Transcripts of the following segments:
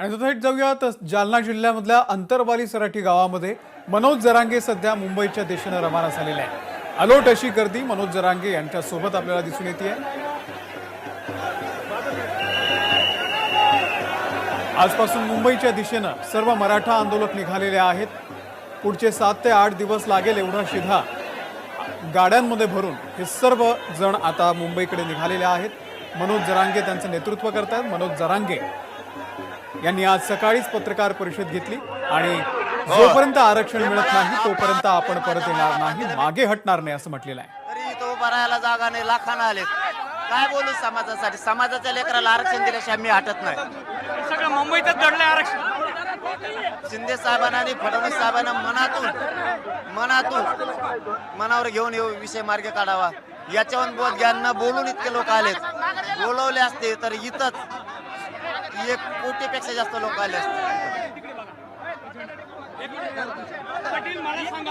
आणि तो थेट जाऊयात जालना जिल्ह्यामधल्या अंतरवाली सराठी गावामध्ये मनोज जरांगे सध्या मुंबईच्या दिशेनं रवाना झालेले आहे अलोट अशी गर्दी मनोज जरांगे यांच्या सोबत आपल्याला दिसून येते आजपासून मुंबईच्या दिशेनं सर्व मराठा आंदोलक निघालेले आहेत. पुढचे सात ते आठ दिवस लागेल एवढा शिधा गाड्यांमध्ये भरून हे सर्व जण आता मुंबईकडे निघालेले आहेत. मनोज जरांगे त्यांचं नेतृत्व करतात मनोज जरांगे यांनी आज सकाळीच पत्रकार परिषद घेतली आणि जोपर्यंत आरक्षण मिळत नाही तोपर्यंत आपण परत येणार नाही मागे हटणार नाही असं म्हटलेलं आहे. तरी इथं उभा राहायला जागा नाही लाखानं आले. काय बोलू समाजासाठी? समाजाच्या लेकराला आरक्षण दिल्याशिवाय मी हटत नाही. सगळं मुंबईतच दडलंय आरक्षण. शिंदे साहेबांना आणि फडणवीस साहेबांना मनातून मनातून मनावर घेऊन येऊ विषय मार्ग काढावा. याच्यावर बोध ज्ञान बोलून इतके लोक आलेत. बोलवले असते तर इथंच एक कोटीपेक्षा जास्त लोक आले असते पाटील मला सांगा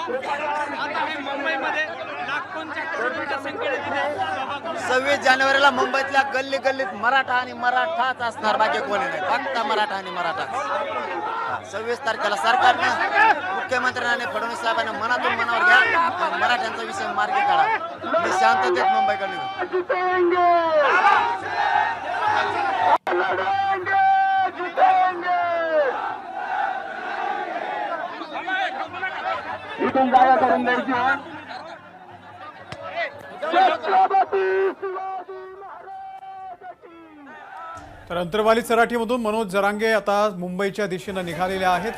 आता हे मुंबईमध्ये लाखोंच्या करोडोंच्या संख्येने तिथे सव्वीस जानेवारीला मुंबईतल्या गल्ली गल्लीत मराठा आणि मराठाच असणार. बाकी कोणी नाही. फक्त मराठा आणि मराठा सव्वीस तारखेला सरकारनं मुख्यमंत्र्यांनी फडणवीस साहेबांनी मनातून मनावर घ्या आणि मराठ्यांचा विषय मार्गी काढा. मी शांततेत मुंबईकडे इथून जागा करून द्यायची तर अंतरवाली सराठीमधून मनोज जरांगे आता मुंबईच्या दिशेनं निघालेले आहेत.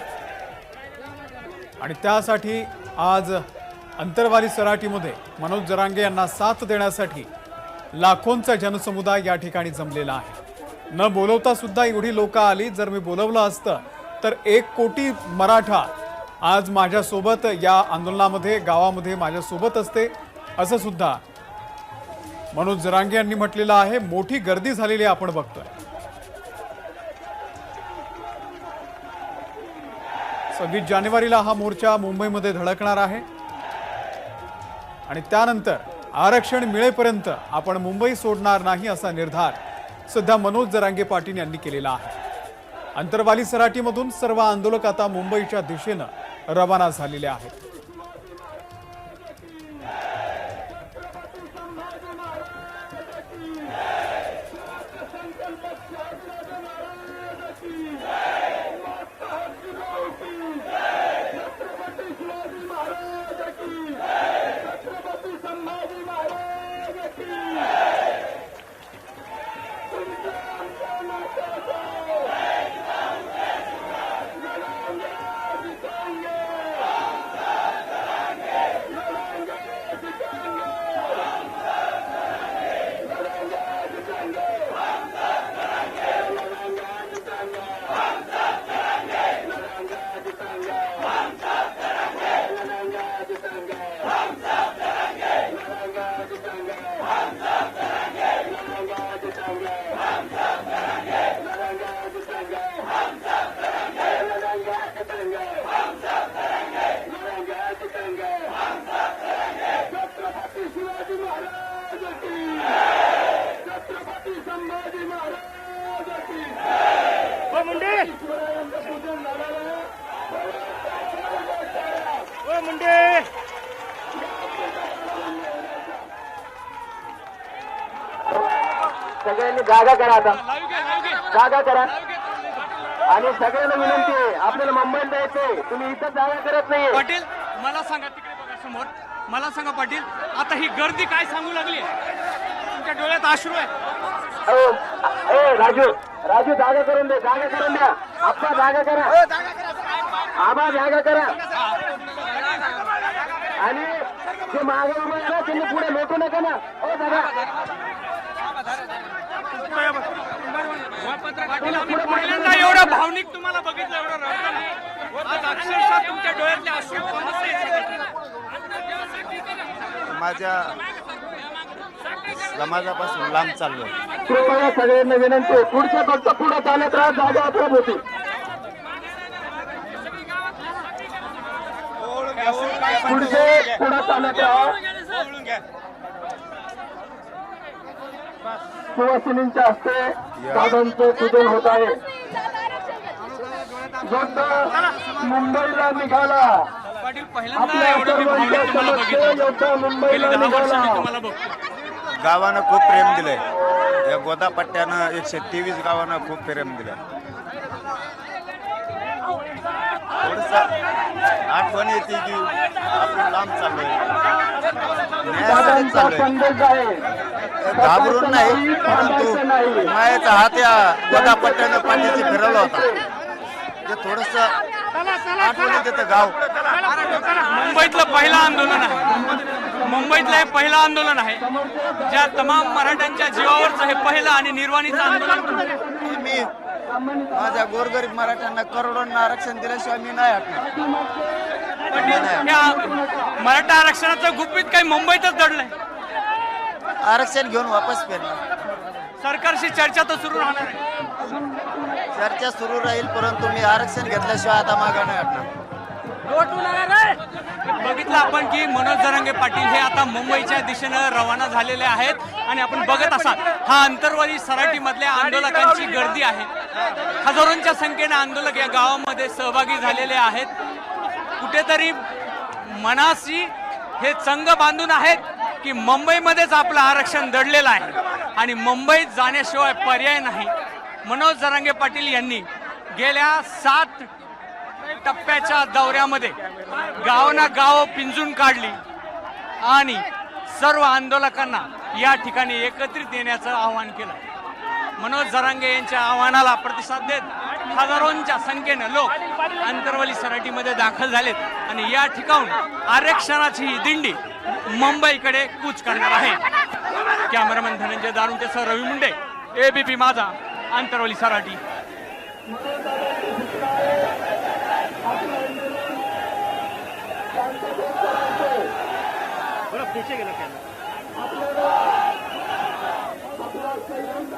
आणि त्यासाठी आज अंतरवाली सराठीमध्ये मनोज जरांगे यांना साथ देण्यासाठी लाखोंचा जनसमुदाय या ठिकाणी जमलेला आहे. न बोलवता सुद्धा एवढी लोक आली. जर मी बोलवलं असतं तर एक कोटी मराठा आज माझ्यासोबत या आंदोलनामध्ये गावामध्ये माझ्यासोबत असते असं सुद्धा मनोज जरांगे यांनी म्हटलेलं आहे. मोठी गर्दी झालेली आपण बघतोय. सव्वीस जानेवारीला हा मोर्चा मुंबईमध्ये धडकणार आहे. आणि त्यानंतर आरक्षण मिळेपर्यंत आपण मुंबई सोडणार नाही असा निर्धार सध्या मनोज जरांगे पाटील यांनी केलेला आहे. अंतरवाली सराटीमधून सर्व आंदोलक आता मुंबईच्या दिशेनं रवाना झालेल्या आहेत. करा आता. जागा करा. आणि सगळ्यांना विनंती आहे आपल्याला मुंबईत जायचंय. तुम्ही इथं जागा करत नाहीये. पाटील मला सांगा तिकडे बघा समोर. मला सांगा पाटील आता ही गर्दी काय सांगू लागली? तुमच्या डोळ्यात अश्रू आहे. ए राजू राजू जागा करून दे जागा करून द्या. आप्पा जागा करा. आबा जागा करा. आणि जे मागे उभे आहे ना त्यांनी पुढे लोटू नका ना. हो दादा पहिल्यांदा एवढं भावनिक तुम्हाला बघितलं एवढं अक्षरशः तुमच्या डोळ्यातले अश्रू. माझ्या समाजापासून लांब चाललोय. कृपया सगळ्यांना विनंती आहे पुढच्या फक्त पुढे चालत राहा जागा अपराध होती पुढचे पुढे चालत राहा. सुवासिनींच्या हस्ते साधांचं पूजन होत आहे. मुंबईला निघाला. आपल्या सर्वांच्या समस्या योद्धा मुंबईला गावानं खूप प्रेम दिलंय. या गोदा पट्ट्यानं एकशे तेवीस गावानं खूप प्रेम दिलं थोडस आठवण येते की आपण लांब दादांचा चाललोय. संदेश आहे. घाबरून नाही परंतु मायाचा हात या गोदा पट्ट्यानं पाठीशी फिरवला होता. ते थोडस आठवण येते गाव. मुंबईतलं पहिलं आंदोलन आहे. मुंबईतलं हे पहिलं आंदोलन आहे. ज्या तमाम मराठ्यांच्या जीवावरचं हे पहिलं आणि निर्वाणीचं आंदोलन मी माझ्या गोरगरीब मराठ्यांना करोडोंना आरक्षण दिल्याशिवाय मी नाही हटणार. मराठा आरक्षणाचं गुपित काही मुंबईतच दडलंय. आरक्षण घेऊन वापस फिरणार. सरकारशी चर्चा तर सुरू राहणार आहे. चर्चा सुरू राहील परंतु मी आरक्षण घेतल्याशिवाय आता मागं नाही हटणार. बघितलं आपण की मनोज जरांगे पाटील हे आता मुंबईच्या दिशेनं रवाना झालेले आहेत. आणि आपण बघत असाल हा अंतरवाली सराटी मधल्या आंदोलकांची गर्दी आहे. हजारोंच्या संख्येने आंदोलक या गावामध्ये सहभागी झालेले आहेत. कुठेतरी मनाशी हे चंग बांधून आहेत. की मुंबईमध्येच आपलं आरक्षण दडलेलं आहे. आणि मुंबईत जाण्याशिवाय पर्याय नाही. मनोज जरांगे पाटील यांनी गेल्या सात टप्प्याच्या दौऱ्यामध्ये गावना गाव पिंजून काढली. आणि सर्व आंदोलकांना या ठिकाणी एकत्रित येण्याचं आवाहन केलं. मनोज जरांगे यांच्या आव्हानाला प्रतिसाद देत हजारोंच्या संख्येनं लोक अंतरवली सराटीमध्ये दाखल झालेत. आणि या ठिकाणून आरक्षणाची ही दिंडी मुंबईकडे कूच करणार आहे. कॅमेरामॅन धनंजय दारुंतेसह रवी मुंडे एबीपी माझा अंतरवली सराटी.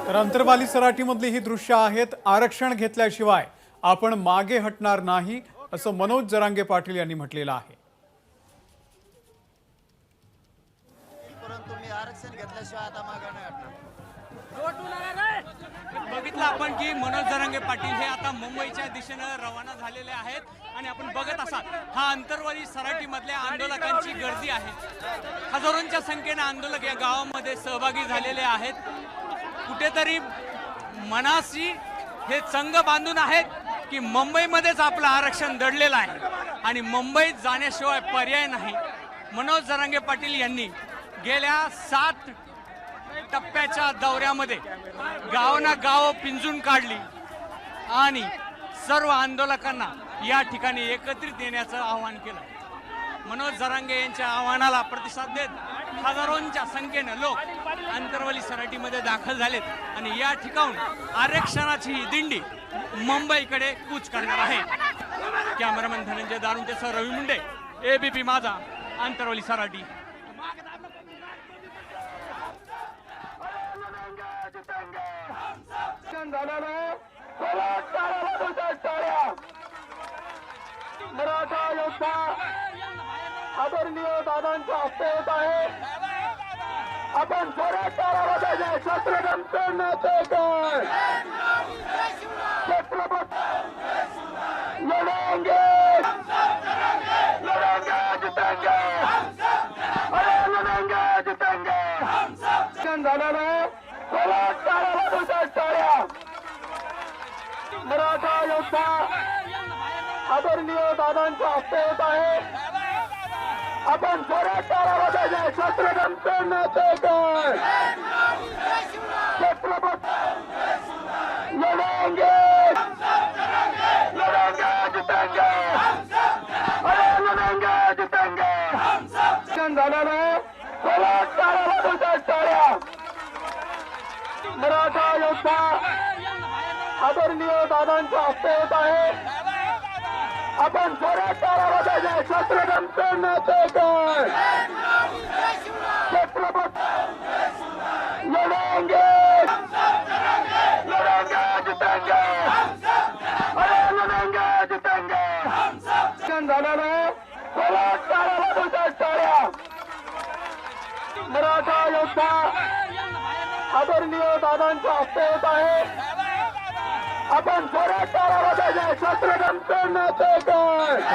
तर अंतरवाली सराटीमधली ही दृश्य आहेत आरक्षण घेतल्याशिवाय आपण मागे हटणार नाही असं मनोज जरांगे पाटील यांनी म्हटलेलं आहे. आता मागं नाही हटणार बघितलं आपण की मनोज जरांगे पाटील हे आता मुंबईच्या दिशेनं रवाना झालेले आहेत आणि आपण बघत असाल हा अंतरवाली सराटी मधल्या आंदोलकांची गर्दी आहे. हजारोंच्या संख्येनं आंदोलक या गावामध्ये सहभागी झालेले आहेत. कुठेतरी मनाशी हे चंग बांधून आहेत की मुंबईमध्येच आपलं आरक्षण दडलेलं आहे आणि मुंबईत जाण्याशिवाय पर्याय नाही. मनोज जरांगे पाटील यांनी गेल्या सात टप्प्याच्या दौऱ्यामध्ये गावना गाव पिंजून काढली आणि सर्व आंदोलकांना या ठिकाणी एकत्रित येण्याचं आवाहन केलं. मनोज जरांगे यांच्या आव्हानाला प्रतिसाद देत हजारोंच्या संख्येनं लोक अंतरवली सराटीमध्ये दाखल झालेत आणि या ठिकाणून आरक्षणाची ही दिंडी मुंबईकडे कूच करणार आहे. कॅमेरामॅन धनंजय दारुंटेसह रवी मुंडे एबीपी माझा अंतरवली सराटी. बलात्काराला दुसऱ्या टाळ्या. मराठा योद्धा आदरणीय दादांच्या हस्ते येत आहे आपण टाळा वाजायच्या छत्रपती जितेंगे। अरे जितेंगे। टाळ्या. मराठा योद्धा आदरणीय दादांच्या हस्ते येत आहे आपण टाळा वाजायच्या छत्रपती नातेकर छत्रपती लढेंगे लढेंगे जितेंगे अरे लढेंगे जितेंगे. मराठा योद्धा आदरणीय दादांच्या हस्ते होत आहे. आपण जोरात टाळा वाजायच्या छत्रपती नातेकर छत्रपती लढेंगे. लढेंगे जितेंगे. अरे लढेंगे जितेंगे. झालेलं बलात्काराला दुसऱ्या टाळ्या. मराठा योद्धा आदरणीय दादांच्या हस्ते येत आहे. आपण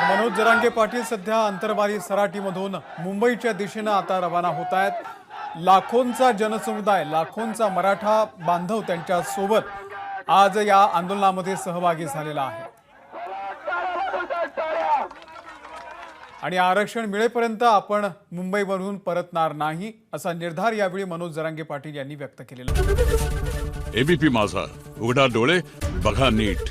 मनोज जरांगे पाटील सध्या अंतरवाली सराटीमधून मुंबईच्या दिशेनं आता रवाना होत आहेत. लाखोंचा जनसमुदाय लाखोंचा मराठा बांधव त्यांच्यासोबत आज या आंदोलनामध्ये सहभागी झालेला आहे. आणि आरक्षण मिळेपर्यंत आपण मुंबईवरून परतणार नाही असा निर्धार यावेळी मनोज जरांगे पाटील यांनी व्यक्त केलेला एबीपी माझा. उघडा डोळे बघा नीट.